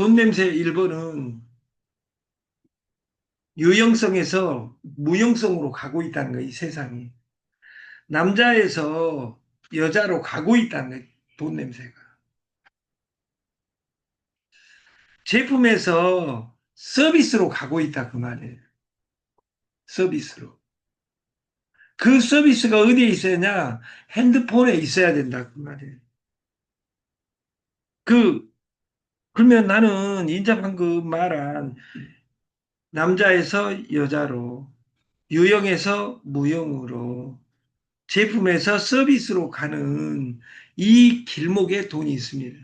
돈 냄새 1번은 유형성에서 무형성으로 가고 있다는 거예요, 이 세상이. 남자에서 여자로 가고 있다는 거예요, 돈 냄새가. 제품에서 서비스로 가고 있다, 그 말이에요. 서비스로. 그 서비스가 어디에 있어야 냐? 핸드폰에 있어야 된다, 그 말이에요. 그, 그러면 나는 인자 방금 말한 남자에서 여자로, 유형에서 무형으로, 제품에서 서비스로 가는 이 길목에 돈이 있습니다.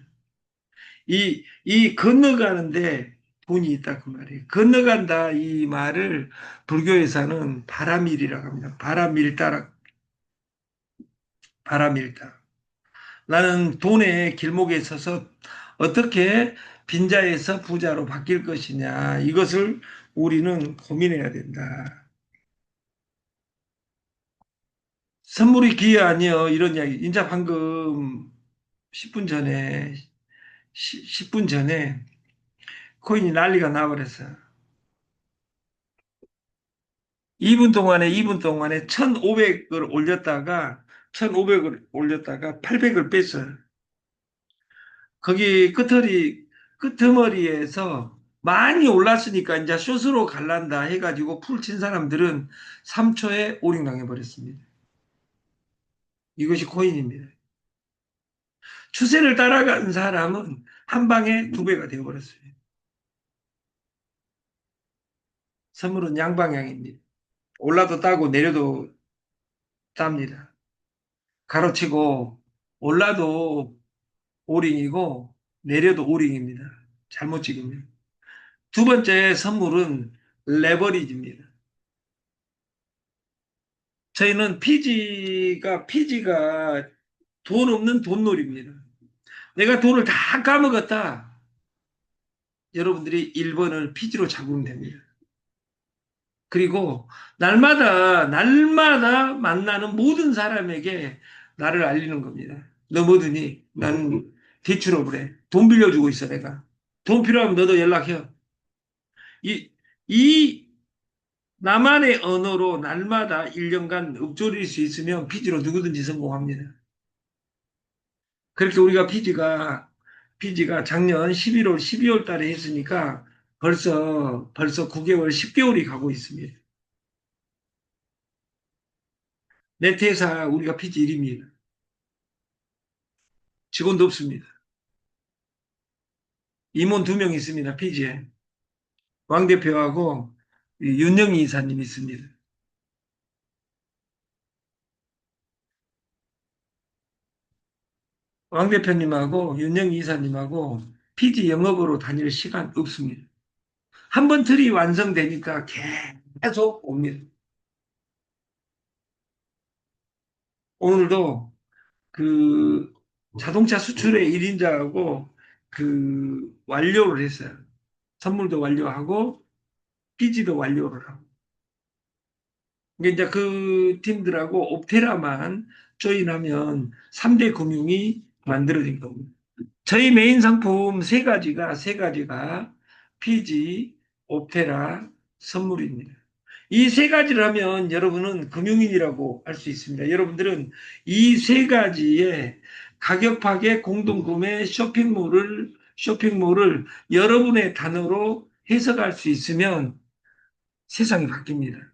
이, 이 건너가는데 돈이 있다 그 말이에요. 건너간다 이 말을 불교에서는 바람일이라고 합니다. 바람일다라 바람일다. 나는 돈의 길목에 있어서 어떻게 빈자에서 부자로 바뀔 것이냐 이것을 우리는 고민해야 된다. 선물이 귀하니요 이런 이야기. 인자 방금 10분 전에 10 분 전에 코인이 난리가 나버렸어요. 2분 동안에 2분 동안에 1,500을 올렸다가 1,500을 올렸다가 800을 뺐어요. 거기 끝머리 끝머리에서 많이 올랐으니까 이제 숏으로 갈란다 해가지고 풀 친 사람들은 3초에 오링 당해 버렸습니다. 이것이 코인입니다. 추세를 따라간 사람은 한 방에 두 배가 되어버렸어요. 선물은 양방향입니다. 올라도 따고 내려도 땁니다. 가로치고 올라도 오링이고 내려도 오링입니다. 잘못 찍으면. 두 번째 선물은 레버리지입니다. 저희는 피지가 피지가 돈 없는 돈놀이입니다. 내가 돈을 다 까먹었다. 여러분들이 1번을 피지로 잡으면 됩니다. 그리고 날마다 날마다 만나는 모든 사람에게 나를 알리는 겁니다. 너 뭐더니 나는 대출업을 해. 돈 빌려주고 있어 내가. 돈 필요하면 너도 연락해. 이, 이 나만의 언어로 날마다 1년간 읊조릴 수 있으면 피지로 누구든지 성공합니다. 그렇게 우리가 피지가 피지가 작년 11월 12월 달에 했으니까 벌써 벌써 9개월 10개월이 가고 있습니다. 네트회사 우리가 피지 1입니다. 직원도 없습니다. 임원 두 명 있습니다. 피지에. 왕 대표하고 윤영희 이사님 있습니다. 왕 대표님하고 윤영희 이사님하고 피지 영업으로 다닐 시간 없습니다. 한 번 틀이 완성되니까 계속 옵니다. 오늘도 그 자동차 수출의 1인자하고 그 완료를 했어요. 선물도 완료하고 피지도 완료를 하고. 이제 그 팀들하고 옵테라만 조인하면 3대 금융이 만들어진 겁니다. 저희 메인 상품 세 가지가 세 가지가 피지, 옵테라, 선물입니다. 이 세 가지를 하면 여러분은 금융인이라고 할 수 있습니다. 여러분들은 이 세 가지의 가격 파괴 공동 구매 쇼핑몰을 쇼핑몰을 여러분의 단어로 해석할 수 있으면 세상이 바뀝니다.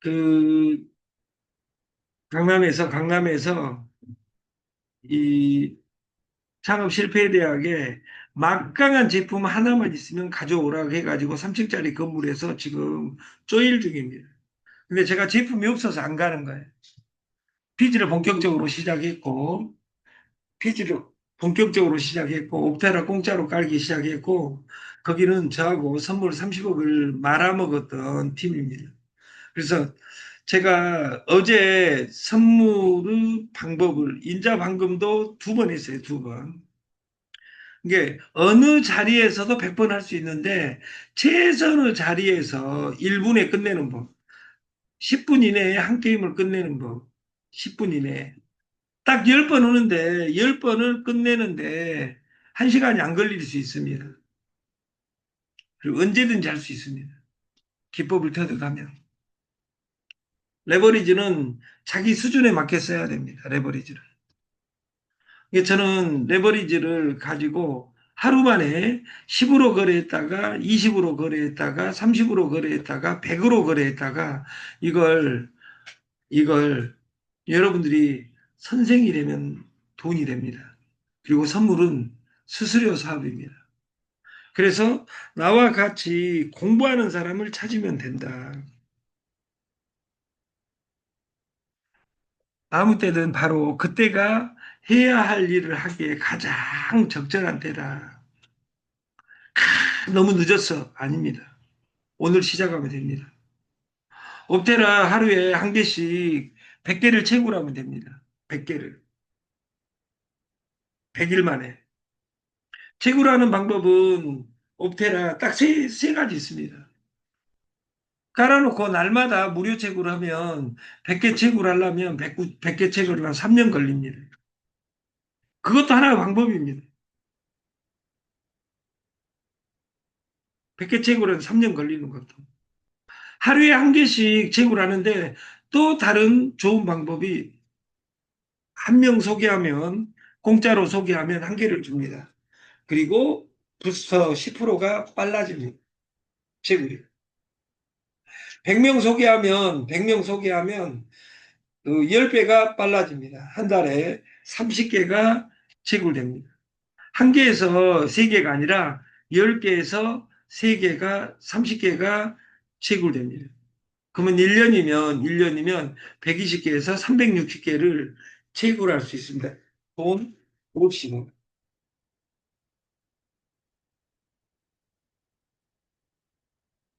그 강남에서 강남에서 이 창업 실패 대학에 막강한 제품 하나만 있으면 가져오라고 해가지고 3층짜리 건물에서 지금 쪼일 중입니다. 근데 제가 제품이 없어서 안 가는 거예요. 피지를 본격적으로 시작했고, 피지를 본격적으로 시작했고, 옵테라 공짜로 깔기 시작했고, 거기는 저하고 선물 30억을 말아먹었던 팀입니다. 그래서 제가 어제 선물의 방법을 인자 방금도 두 번 했어요. 두 번. 이게 어느 자리에서도 100번 할 수 있는데 최선의 자리에서 1분에 끝내는 법. 10분 이내에 한 게임을 끝내는 법. 10분 이내에. 딱 10번 오는데 10번을 끝내는데 1시간이 안 걸릴 수 있습니다. 그리고 언제든지 할 수 있습니다. 기법을 터득하면. 레버리지는 자기 수준에 맞게 써야 됩니다. 레버리지를. 저는 레버리지를 가지고 하루 만에 10으로 거래했다가 20으로 거래했다가 30으로 거래했다가 100으로 거래했다가 이걸 이걸 여러분들이 선생이 되면 돈이 됩니다. 그리고 선물은 수수료 사업입니다. 그래서 나와 같이 공부하는 사람을 찾으면 된다. 아무 때든 바로 그때가 해야 할 일을 하기에 가장 적절한 때다. 너무 늦었어. 아닙니다. 오늘 시작하면 됩니다. 옵테라 하루에 한 개씩 100개를 채굴하면 됩니다. 100개를. 100일 만에. 채굴하는 방법은 옵테라 딱 세, 세 가지 있습니다. 깔아놓고 날마다 무료 채굴하면 100개 채굴하려면 100, 100개 채굴하면 3년 걸립니다. 그것도 하나의 방법입니다. 100개 채굴하면 3년 걸리는 것도. 하루에 한 개씩 채굴하는데 또 다른 좋은 방법이 한 명 소개하면 공짜로 소개하면 한 개를 줍니다. 그리고 부스터 10%가 빨라집니다. 채굴이. 100명 소개하면 100명 소개하면 그 10배가 빨라집니다. 한 달에 30개가 채굴됩니다. 한 개에서 3개가 아니라 10개에서 3개가 30개가 채굴됩니다. 그러면 1년이면 1년이면 120개에서 360개를 채굴할 수 있습니다. 돈 없이는.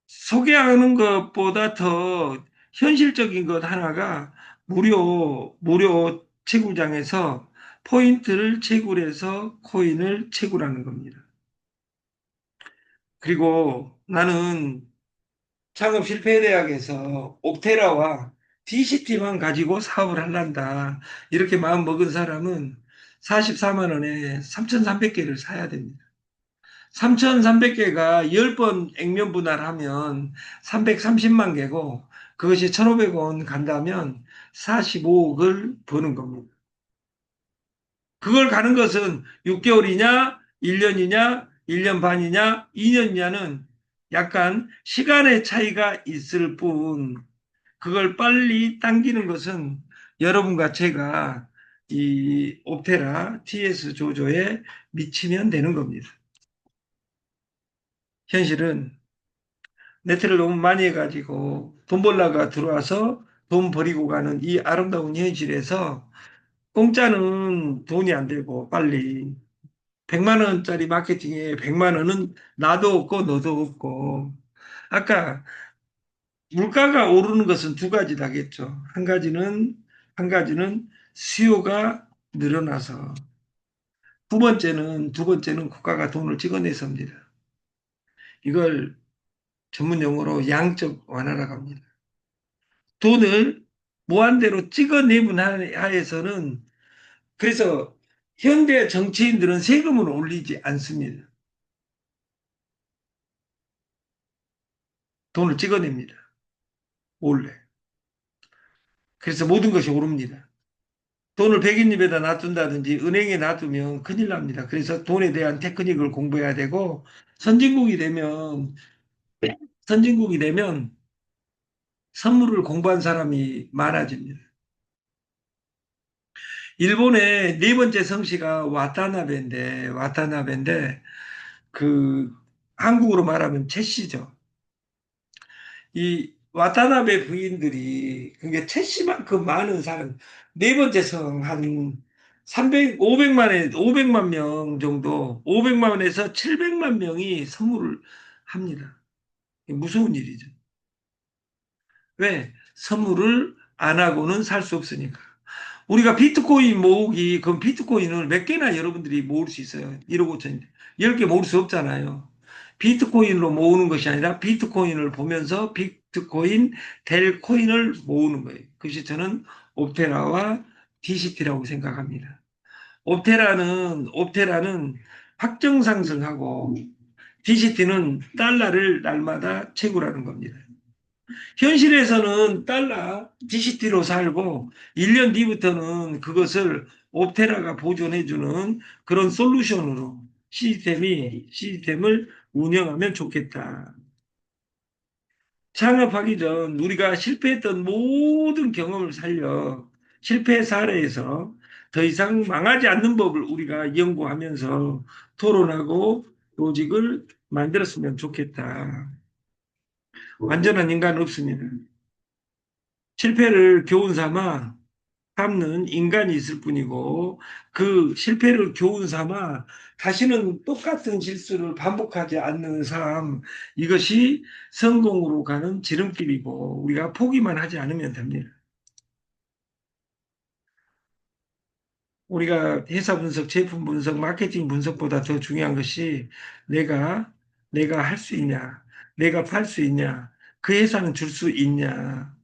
소개하는 것보다 더 현실적인 것 하나가 무료 무료 채굴장에서 포인트를 채굴해서 코인을 채굴하는 겁니다. 그리고 나는 창업 실패 대학에서 옵테라와 DCT만 가지고 사업을 할란다. 이렇게 마음 먹은 사람은 44만 원에 3,300개를 사야 됩니다. 3,300개가 10번 액면 분할하면 330만 개고 그것이 1,500원 간다면 45억을 버는 겁니다. 그걸 가는 것은 6개월이냐, 1년이냐, 1년 반이냐, 2년이냐는 약간 시간의 차이가 있을 뿐 그걸 빨리 당기는 것은 여러분과 제가 이 옵테라 TS 조조에 미치면 되는 겁니다. 현실은 네트를 너무 많이 해가지고 돈 벌라가 들어와서 돈 버리고 가는 이 아름다운 현실에서 공짜는 돈이 안 되고 빨리 100만 원짜리 마케팅에 100만 원은 나도 없고 너도 없고 아까 물가가 오르는 것은 두 가지다겠죠. 한 가지는 한 가지는 수요가 늘어나서 두 번째는 두 번째는 국가가 돈을 찍어내서입니다. 이걸 전문 용어로 양적 완화라고 합니다. 돈을 무한대로 찍어내문 하에서는 그래서 현대 정치인들은 세금을 올리지 않습니다. 돈을 찍어냅니다. 원래. 그래서 모든 것이 오릅니다. 돈을 백인입에다 놔둔다든지 은행에 놔두면 큰일 납니다. 그래서 돈에 대한 테크닉을 공부해야 되고 선진국이 되면 선진국이 되면 선물을 공부한 사람이 많아집니다. 일본의 네 번째 성씨가 와타나베인데 와타나베인데 그 한국으로 말하면 채씨죠. 이 와타나베 부인들이 그게 채씨만큼 많은 사람 네 번째 성한 300, 500만에 500만 명 정도 500만에서 700만 명이 선물을 합니다. 무서운 일이죠. 왜? 선물을 안 하고는 살 수 없으니까. 우리가 비트코인 모으기, 그럼 비트코인을 몇 개나 여러분들이 모을 수 있어요? 1억 5천인데. 10개 모을 수 없잖아요. 비트코인으로 모으는 것이 아니라 비트코인을 보면서 비트코인 될 코인을 모으는 거예요. 그것이 저는 옵테라와 DCT라고 생각합니다. 옵테라는 옵테라는 확정 상승하고 DCT는 달러를 날마다 채굴하는 겁니다. 현실에서는 달러 DCT로 살고 1년 뒤부터는 그것을 옵테라가 보존해주는 그런 솔루션으로 시스템이 시스템을 운영하면 좋겠다. 창업하기 전 우리가 실패했던 모든 경험을 살려 실패 사례에서 더 이상 망하지 않는 법을 우리가 연구하면서 토론하고 조직을 만들었으면 좋겠다. 완전한 인간은 없습니다. 실패를 교훈 삼아 삼는 인간이 있을 뿐이고 그 실패를 교훈 삼아 다시는 똑같은 실수를 반복하지 않는 삶 이것이 성공으로 가는 지름길이고 우리가 포기만 하지 않으면 됩니다. 우리가 회사 분석, 제품 분석, 마케팅 분석보다 더 중요한 것이 내가 내가 할 수 있냐, 내가 팔 수 있냐, 그 회사는 줄 수 있냐.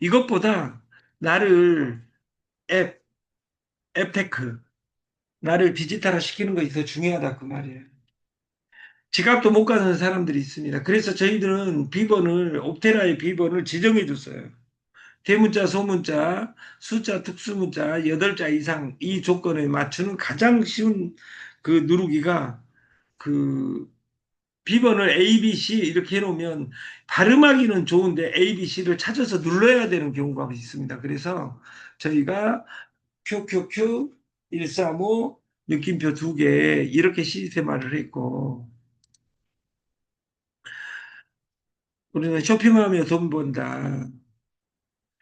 이것보다 나를 앱, 앱테크, 나를 디지털화 시키는 것이 더 중요하다 그 말이에요. 지갑도 못 가는 사람들이 있습니다. 그래서 저희들은 비번을 옵테라의 비번을 지정해 줬어요. 대문자, 소문자, 숫자, 특수문자 8자 이상 이 조건에 맞추는 가장 쉬운 그 누르기가 그 비번을 A, B, C 이렇게 해놓으면 발음하기는 좋은데 A, B, C를 찾아서 눌러야 되는 경우가 있습니다. 그래서 저희가 QQQ 135 느낌표 두 개 이렇게 시스템화를 했고 우리는 쇼핑하며 돈 번다.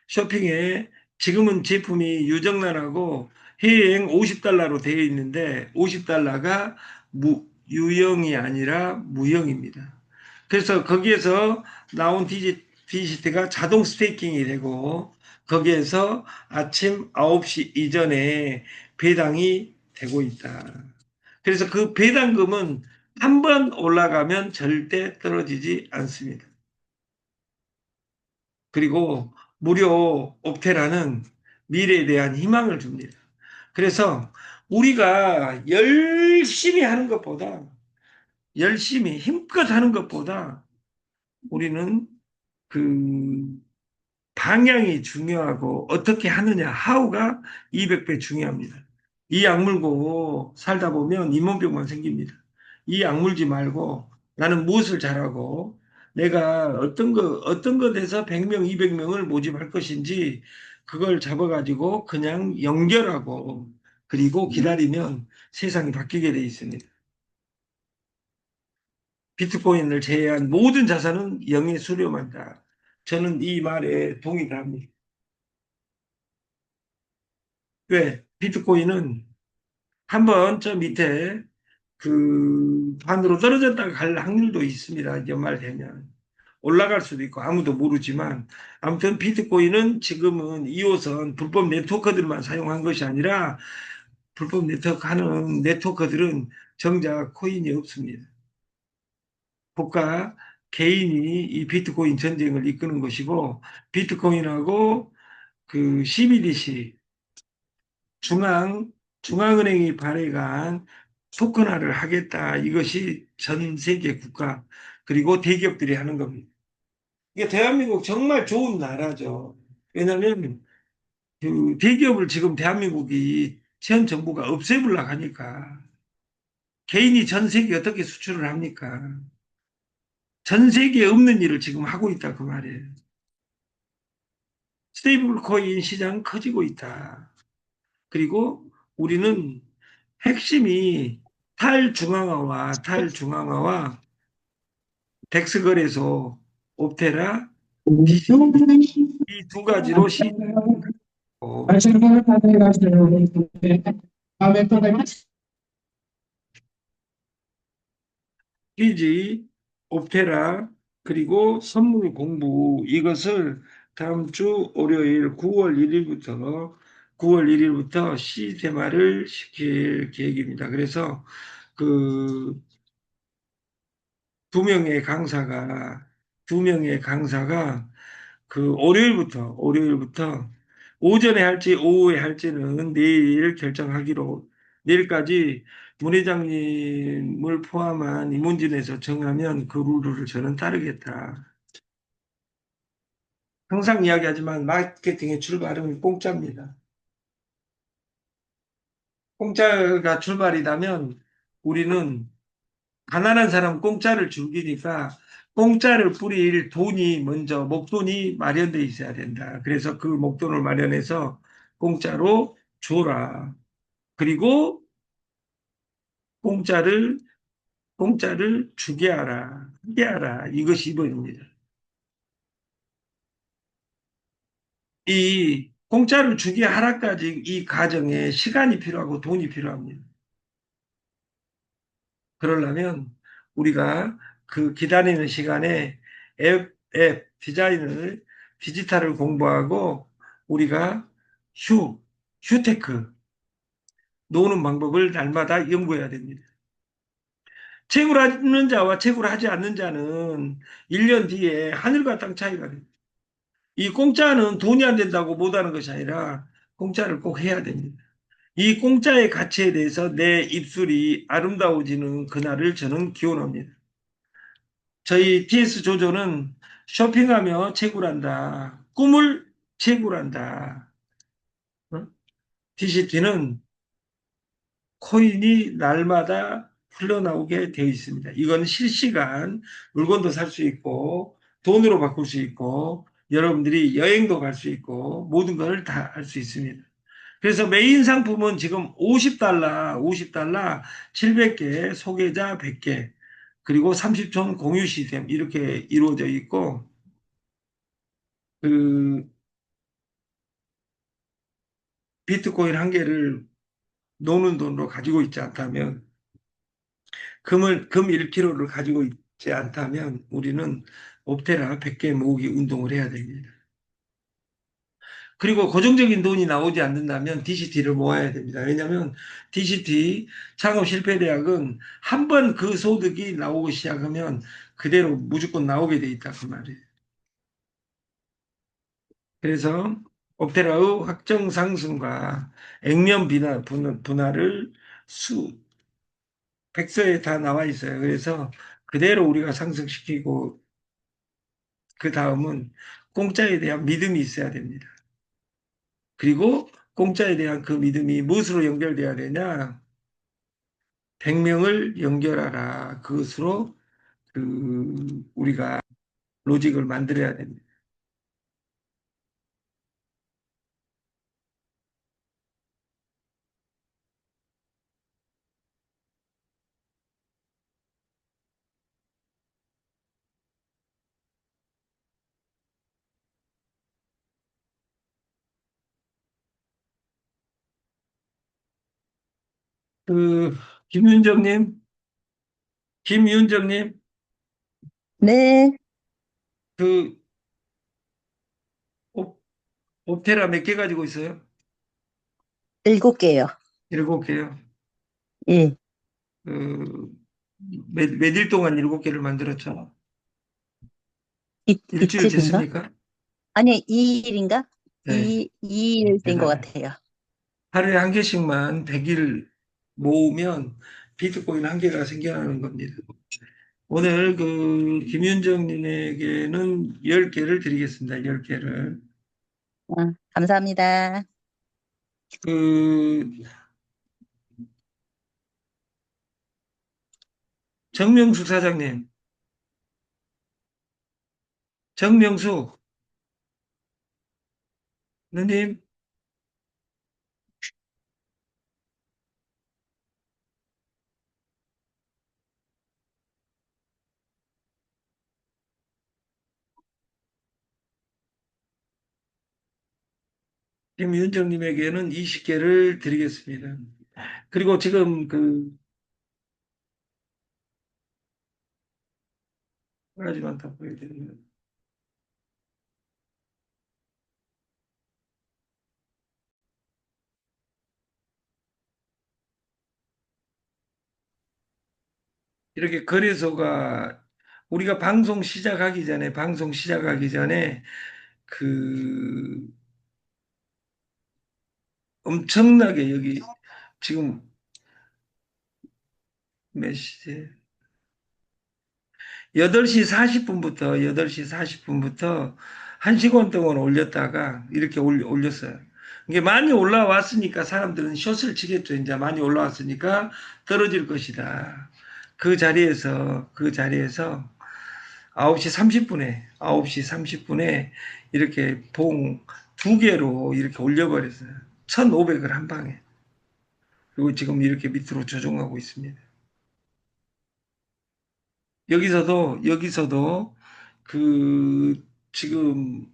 쇼핑에 지금은 제품이 유정란하고 해외여행 50달러로 되어 있는데 50달러가 무, 유형이 아니라 무형입니다. 그래서 거기에서 나온 디지, 디지트가 자동 스테이킹이 되고 거기에서 아침 9시 이전에 배당이 되고 있다. 그래서 그 배당금은 한 번 올라가면 절대 떨어지지 않습니다. 그리고 무료 옵테라는 미래에 대한 희망을 줍니다. 그래서 우리가 열심히 하는 것보다 열심히 힘껏 하는 것보다 우리는 그 방향이 중요하고 어떻게 하느냐 하우가 200배 중요합니다. 이 약물고 살다 보면 잇몸병만 생깁니다. 이 약물지 말고 나는 무엇을 잘하고 내가 어떤 거 어떤 것에서 100명, 200명을 모집할 것인지 그걸 잡아가지고 그냥 연결하고 그리고 기다리면 세상이 바뀌게 돼 있습니다. 비트코인을 제외한 모든 자산은 영에 수렴한다. 저는 이 말에 동의를 합니다. 왜? 비트코인은 한번 저 밑에 그 반으로 떨어졌다가 갈 확률도 있습니다. 연말 되면. 올라갈 수도 있고 아무도 모르지만 아무튼 비트코인은 지금은 2호선 불법 네트워크들만 사용한 것이 아니라 불법 네트워크 하는 네트워크들은 정작 코인이 없습니다. 국가 개인이 이 비트코인 전쟁을 이끄는 것이고 비트코인하고 그 CBDC 중앙 중앙은행이 발행한 토큰화를 하겠다. 이것이 전 세계 국가 그리고 대기업들이 하는 겁니다. 이게 대한민국 정말 좋은 나라죠. 왜냐하면 그 대기업을 지금 대한민국이 현 정부가 없애보려고 하니까 개인이 전 세계에 어떻게 수출을 합니까? 전 세계에 없는 일을 지금 하고 있다 그 말이에요. 스테이블 코인 시장 커지고 있다. 그리고 우리는 핵심이 탈중앙화와 탈중앙화와 덱스 거래소, 옵테라 이 두 가지로 시 어, 피지, 옵테라 그리고 선물 공부 이것을 다음 주 월요일 9월 1일부터 9월 1일부터 시대화를 시킬 계획입니다. 그래서 그 두 명의 강사가 두 명의 강사가 그 월요일부터 월요일부터 오전에 할지 오후에 할지는 내일 결정하기로 내일까지 문 회장님을 포함한 임원진에서 정하면 그 룰을 저는 따르겠다. 항상 이야기하지만 마케팅의 출발은 공짜입니다. 공짜가 출발이라면 우리는 가난한 사람 공짜를 즐기니까 공짜를 뿌릴 돈이 먼저 목돈이 마련돼 있어야 된다. 그래서 그 목돈을 마련해서 공짜로 줘라. 그리고 공짜를 공짜를 주게 하라. 하게 하라. 이것이 이번입니다. 이 공짜를 주게 하라까지 이 과정에 시간이 필요하고 돈이 필요합니다. 그러려면 우리가 그 기다리는 시간에 앱, 앱 디자인을 디지털을 공부하고 우리가 휴, 휴테크 노는 방법을 날마다 연구해야 됩니다. 채굴 하는 자와 채굴 하지 않는 자는 1년 뒤에 하늘과 땅 차이가 됩니다. 이 공짜는 돈이 안 된다고 못하는 것이 아니라 공짜를 꼭 해야 됩니다. 이 공짜의 가치에 대해서 내 입술이 아름다워지는 그날을 저는 기원합니다. 저희 TS 조조는 쇼핑하며 채굴한다. 꿈을 채굴한다. 어? DCT는 코인이 날마다 흘러나오게 되어 있습니다. 이건 실시간 물건도 살 수 있고 돈으로 바꿀 수 있고 여러분들이 여행도 갈 수 있고 모든 걸 다 할 수 있습니다. 그래서 메인 상품은 지금 50달러, 50달러 700개, 소개자 100개, 그리고 30촌 공유 시스템 이렇게 이루어져 있고 그 비트코인 한 개를 노는 돈으로 가지고 있지 않다면 금을 금 1kg를 가지고 있지 않다면 우리는 옵테라 100개 모으기 운동을 해야 됩니다. 그리고 고정적인 돈이 나오지 않는다면 DCT를 모아야 됩니다. 왜냐하면 DCT 창업 실패 대학은 한 번 그 소득이 나오기 시작하면 그대로 무조건 나오게 돼 있다 그 말이에요. 그래서 옵테라의 확정 상승과 액면 분할, 분할을 수 백서에 다 나와 있어요. 그래서 그대로 우리가 상승시키고 그 다음은 공짜에 대한 믿음이 있어야 됩니다. 그리고 공짜에 대한 그 믿음이 무엇으로 연결돼야 되냐? 100명을 연결하라. 그것으로 그 우리가 로직을 만들어야 됩니다. 그 김윤정님, 김윤정님, 네, 그 옵, 옵테라 몇 개 가지고 있어요? 일곱 개요. 일곱 개요. 예, 그 몇, 몇일 동안 일곱 개를 만들었죠? 이, 일주일 이틀인가? 됐습니까? 아니, 2일인가? 네. 이, 2일 된 것 대단해. 같아요. 하루에 한 개씩만 100일 모으면 비트코인 한 개가 생겨나는 겁니다. 오늘 그 김윤정님에게는 10개를 드리겠습니다. 10개를. 어, 감사합니다. 그 정명숙 사장님, 정명숙 누님, 김윤정님에게는 20개를 드리겠습니다. 그리고 지금 그한 가지만 더 보여드리면 이렇게 거래소가 우리가 방송 시작하기 전에 방송 시작하기 전에 그 엄청나게 여기 지금 몇 시지? 8시 40분부터 8시 40분부터 1시간 동안 올렸다가 이렇게 올, 올렸어요. 이게 많이 올라왔으니까 사람들은 숏을 치겠죠. 이제 많이 올라왔으니까 떨어질 것이다. 그 자리에서 그 자리에서 9시 30분에 9시 30분에 이렇게 봉 두 개로 이렇게 올려버렸어요. 1,500을 한 방에. 그리고 지금 이렇게 밑으로 조정하고 있습니다. 여기서도 여기서도 그 지금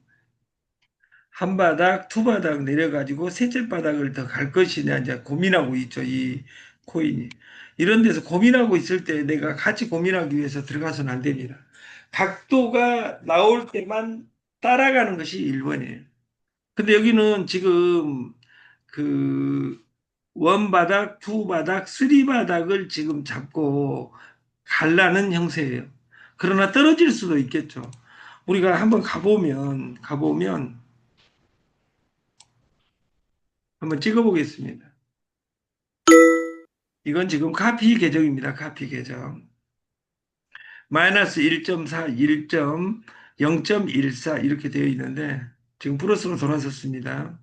한 바닥, 두 바닥 내려가지고 셋째 바닥을 더 갈 것이냐 이제 고민하고 있죠. 이 코인이. 이런 데서 고민하고 있을 때 내가 같이 고민하기 위해서 들어가서는 안 됩니다. 각도가 나올 때만 따라가는 것이 1번이에요. 근데 여기는 지금 그 원바닥, 투바닥, 쓰리바닥을 지금 잡고 갈라는 형세예요. 그러나 떨어질 수도 있겠죠. 우리가 한번 가보면, 가보면, 한번 찍어보겠습니다. 이건 지금 카피 계정입니다. 카피 계정. 마이너스 1.4, 1. 0.14 이렇게 되어 있는데, 지금 플러스로 돌아섰습니다.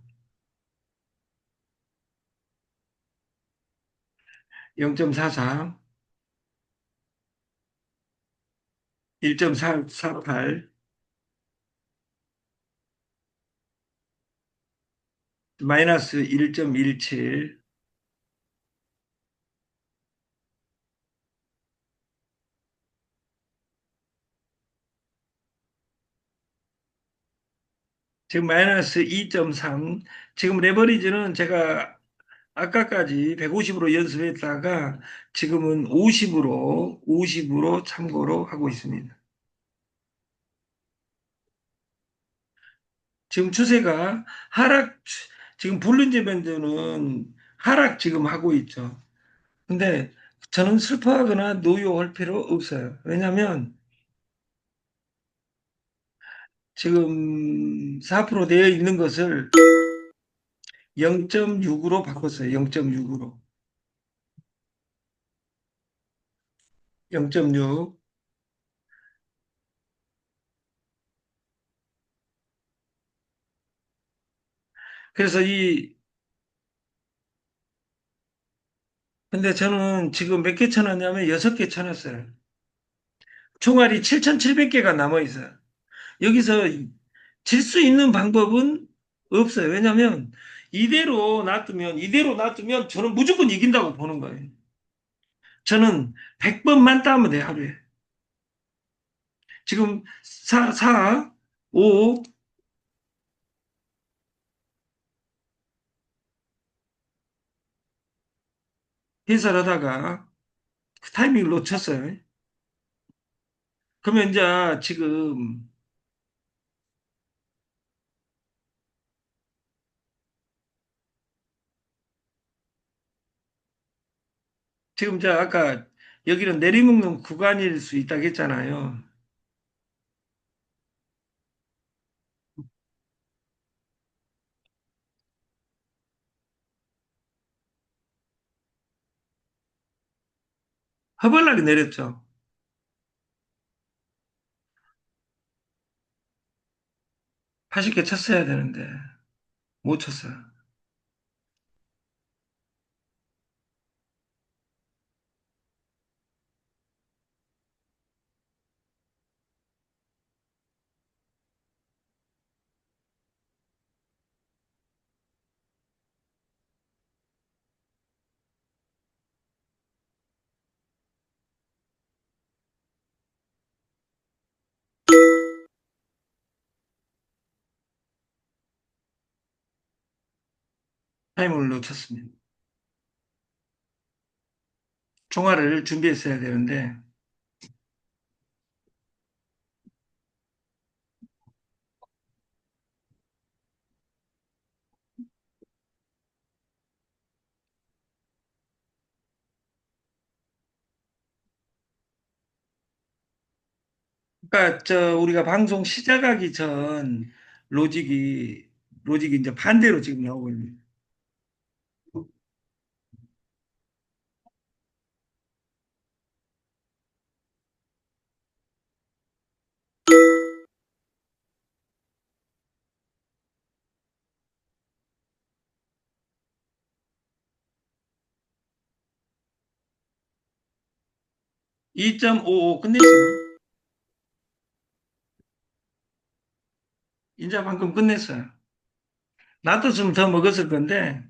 0.44, 1.48, 마이너스 1.17, 지금 마이너스 2.3, 지금 레버리지는 제가 아까까지 150으로 연습했다가 지금은 50으로, 50으로 참고로 하고 있습니다. 지금 추세가 하락, 지금 볼린저 밴드는 하락 지금 하고 있죠. 근데 저는 슬퍼하거나 노여할 필요 없어요. 왜냐면 지금 4% 되어 있는 것을 0.6으로 바꿨어요. 0.6으로. 0.6. 그래서 이, 근데 저는 지금 몇 개 쳐놨냐면 6개 쳐놨어요. 총알이 7,700개가 남아있어요. 여기서 질 수 있는 방법은 없어요. 왜냐면 이대로 놔두면, 이대로 놔두면 저는 무조건 이긴다고 보는 거예요. 저는 100번만 따면 돼요, 하루에. 지금 4, 4, 5, 해설하다가 그 타이밍을 놓쳤어요. 그러면 이제 지금 지금 저 아까 여기는 내리먹는 구간일 수 있다고 했잖아요. 허벌나게 내렸죠. 80개 쳤어야 되는데 못 쳤어요. 타이밍을 놓쳤습니다. 종아를 준비했어야 되는데 그러니까 저 우리가 방송 시작하기 전 로직이 로직이 이제 반대로 지금 나오고 있는 2.55 끝냈어요. 이제 방금 끝냈어요. 놔뒀으면 더 먹었을 건데,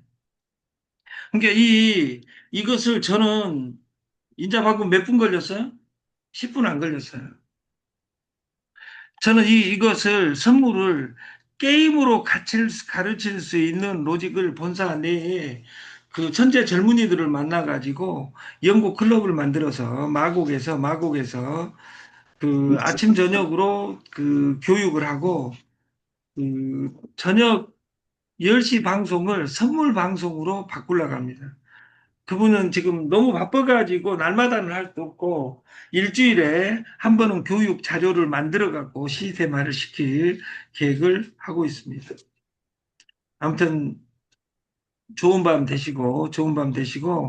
그러니까 이, 이것을 저는 인자 방금 몇 분 걸렸어요? 10분 안 걸렸어요. 저는 이, 이것을 선물을 게임으로 가르칠 수 있는 로직을 본사 내에 그 천재 젊은이들을 만나가지고 영국 클럽을 만들어서 마곡에서 마곡에서 그 아침 저녁으로 그 교육을 하고 그 저녁 10시 방송을 선물 방송으로 바꾸려고 합니다. 그분은 지금 너무 바빠가지고 날마다는 할 수 없고 일주일에 한 번은 교육 자료를 만들어 갖고 시스템화를 시킬 계획을 하고 있습니다. 아무튼 좋은 밤 되시고 좋은 밤 되시고